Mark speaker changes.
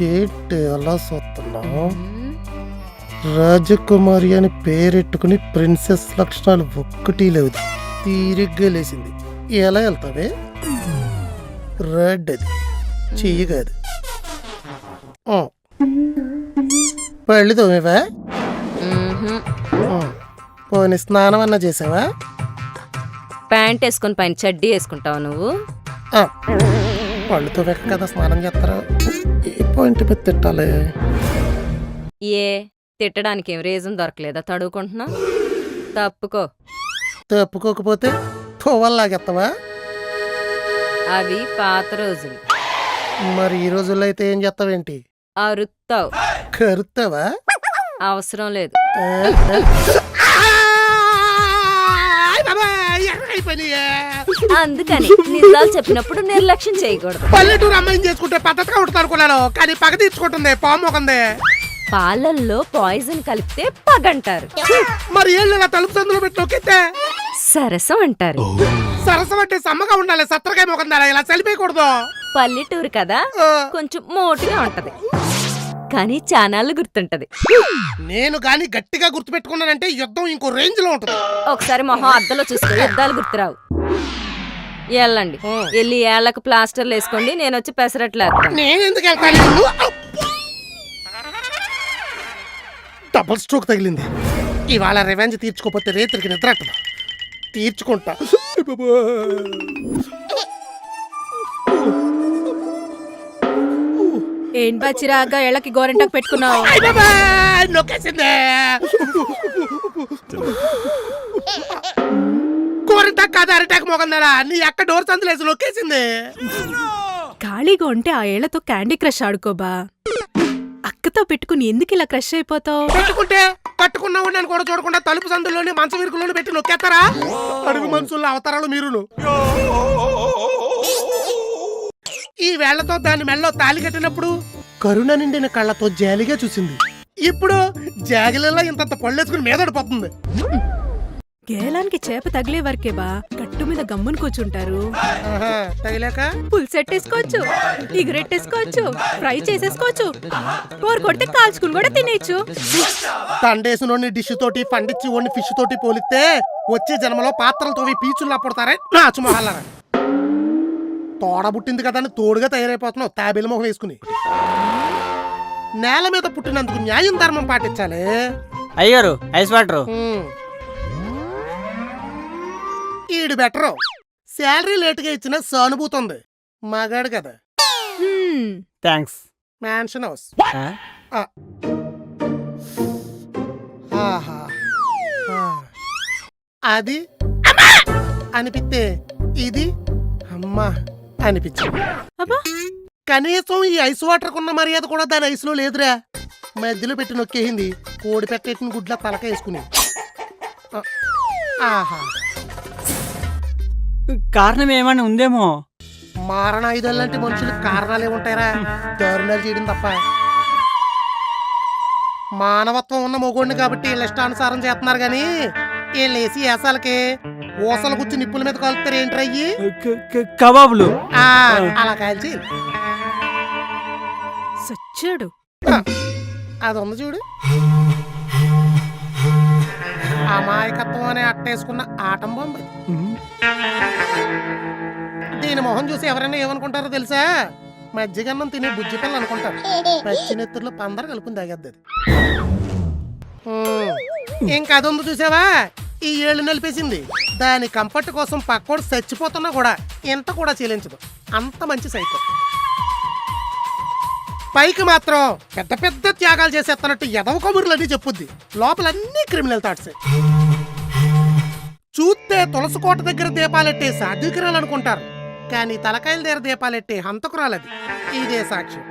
Speaker 1: ఏంటి అలా చూస్తున్నావు రాజకుమారి అని పేరెట్టుకుని ప్రిన్సెస్ లక్షణాలు ఒక్కటి లేవు. తీరిగ్గా లేచింది. ఎలా వెళ్తావే? రెడ్ అది. చెయ్యి కాదు. పళ్ళు తోమేవా. పోనీ స్నానం అన్నా చేసావా?
Speaker 2: ప్యాంట్ వేసుకొని పైన చడ్డీ వేసుకుంటావు నువ్వు?
Speaker 1: ఆ. పళ్ళు తోమేక కదా స్నానం చేస్తారా ఏ పాయింట్ మీద తిట్టాలి
Speaker 2: ఏ తిట్టడానికి ఏం రీజన్ దొరకలేదా తడుకుంటున్నా తప్పుకో
Speaker 1: తప్పుకోకపోతే పువ్వల్లాగెత్తవా
Speaker 2: అవి పాత రోజులు
Speaker 1: మరి ఈ రోజుల్లో అయితే ఏం చేస్తావేంటి
Speaker 2: అరుత్తావు
Speaker 1: కరుతావా
Speaker 2: అవసరం లేదు అందుకని నిజాలు చెప్పినప్పుడు నిర్లక్ష్యం చేయకూడదు.
Speaker 1: పల్లెటూరు అమ్మాయిని చేసుకుంటే పద్ధతిగా ఉంటుంది అనుకున్నాను కానీ పగ తీర్చుకుంటుంది పాము ఒకంది.
Speaker 2: పాలల్లో పాయిజన్ కలిపితే పగంటారు.
Speaker 1: మరి ఏళ్ళు తలుపు సందులో పెట్టి నొక్కితే?
Speaker 2: సరసం అంటారు.
Speaker 1: సరసం అంటే సమ్మగా ఉండాలి సత్తరకాయ మొకందా ఇలా చలిపోయకూడదు.
Speaker 2: పల్లెటూరు కదా కొంచెం మోటుగా ఉంటది. కానీ చానాళ్ళు గుర్తుంటది.
Speaker 1: నేను గాని గట్టిగా గుర్తుపెట్టుకున్నానంటే యుద్ధం ఇంకో రేంజ్లో ఉంటుంది.
Speaker 2: ఒకసారి మొహం అద్దంలో చూసుకో యుద్ధాలు గుర్తురావు. వెళ్ళండి. వెళ్ళి ఏళ్ళకు ప్లాస్టర్లు వేసుకోండి నేను వచ్చి పెసరట్లు వేస్తాను.
Speaker 1: నేను ఎందుకు వెళ్తాను? డబుల్ స్ట్రోక్ తగిలింది. ఇవాళ రివెంజ్ తీర్చుకోకపోతే రేత్రికి నిద్ర అట్టదు తీర్చుకుంటా
Speaker 3: ఏం బచ్చిరాగా ఎళ్ళకి గోరెంటాకు పెట్టుకున్నావు?
Speaker 1: నొక్కేసిందే. కోరింటాక్ కాదు అరిటాక్ మోగందారా. నీ అక్క డోర్ సందులేసి నొక్కేసింది.
Speaker 3: ఖాళీగా ఉంటే ఆ ఏళ్ళతో క్యాండీ క్రష్ ఆడుకోబా అక్కతో పెట్టుకుని ఎందుకు ఇలా క్రష్ అయిపోతావు?
Speaker 1: పెట్టుకుంటే కట్టుకున్న ఉండని కూడా చూడకుండా తలుపు సందులోని మంచం ఇరుకులోని పెట్టి నొక్కేస్తారా? అడుగు మనుషుల్లో అవతారాలు మీరును. ఈ వేళ్ళతో దాని మెళ్ళలో తాలి కట్టినప్పుడు కరుణ నిండిన కళ్ళతో జాలిగా చూసింది. ఇప్పుడు జాగిలలో ఇంతంత పళ్ళేసుకుని మీదడిపోతుంది
Speaker 3: గేలానికి చేప తగిలే వరకే బా. గట్టు మీద గమ్ముని కూర్చుంటారు.
Speaker 1: ఆహా, తగిలాక?
Speaker 3: పులుసెట్టేసుకోవచ్చు ఇగురెట్టేసుకోవచ్చు ఫ్రై చేసేసుకోవచ్చు. బోర్ కొడితే కాల్చుకుని కూడా తినేయచ్చు.
Speaker 1: తండేసినోడిని డిష్ తోటి పండించి ఫిష్ తోటి పోలిస్తే వచ్చే జన్మలో పాత్రలతో పీచుల్లా పుడతారే నాచు మొహాలరా తోడ పుట్టింది కదా అని తోడుగా తయారైపోతున్నావు తాబేలు మొహం వేసుకుని. నేల మీద పుట్టినందుకు న్యాయం ధర్మం పాటించాలి.
Speaker 4: అయ్యారు ఐస్ వాటర్.
Speaker 1: ఈడు బెటరు. శాలరీ లేటుగా ఇచ్చిన సానుభూతి ఉంది మగాడు కదా.
Speaker 3: హ్మ్.
Speaker 4: Thanks
Speaker 1: mansion house. అది! అనిపిస్తే ఇది అమ్మా. అనిపించింది.
Speaker 3: అబ్బా!
Speaker 1: కనీసం ఈ ఐస్ వాటర్ కున్న మర్యాద కూడా దాని ఐస్లో లేదురా. మధ్యలో పెట్టి నొక్కేసింది. కోడి పెట్టేటిన గుడ్ల తలక వేసుకుని. ఆహా.
Speaker 4: కారణం ఏమైనా ఉందేమో?
Speaker 1: మారణ ఆయుధాలు లాంటి మనుషులకు కారణాలే ఉంటాయరా దారుణాలు చేయడం తప్ప. మానవత్వం ఉన్న మొగోడిని కాబట్టి వీళ్ళ ఇష్టానుసారం చేస్తున్నారు కానీ వీళ్ళు వేసి ఏసాలకి. ఊసలు గుచ్చి నిప్పుల మీద కలుపుతారు ఏంట్రా అయ్యి?
Speaker 4: కబాబులు.
Speaker 1: ఆ, అలా కాల్చి.
Speaker 3: సచ్చాడు.
Speaker 1: అది ఉంది చూడు. అమాయకత్వం అనే అట్టేసుకున్న ఆటం బొమ్మ ఇది. దీని మొహం చూసి ఎవరైనా ఏమనుకుంటారో తెలుసా? మజ్జిగన్నం తినే బుజ్జి పిల్ల అనుకుంటారు. పచ్చి నెత్తుర్లో పందరు కలుపుని తాగేద్ది అది. ఇంకా అది ఉంది చూసావా? ఈ ఏళ్ళు నలిపేసింది. దాని కంఫర్ట్ కోసం పక్కోడు చచ్చిపోతున్నా కూడా ఇంత కూడా చెల్లించదు. అంత మంచి సైకో. పైకి మాత్రం పెద్ద పెద్ద త్యాగాలు చేసేస్తున్నట్టు ఎదవ కబుర్లన్నీ చెప్పుద్ది. లోపలన్నీ క్రిమినల్ థాట్స్ చూస్తే తులసి కోట దగ్గర దీపాలెట్టే సాధుకురాలు అనుకుంటారు కానీ తలకాయల దగ్గర దీపాలెట్టే హంతకురాలది. ఇదే సాక్ష్యం.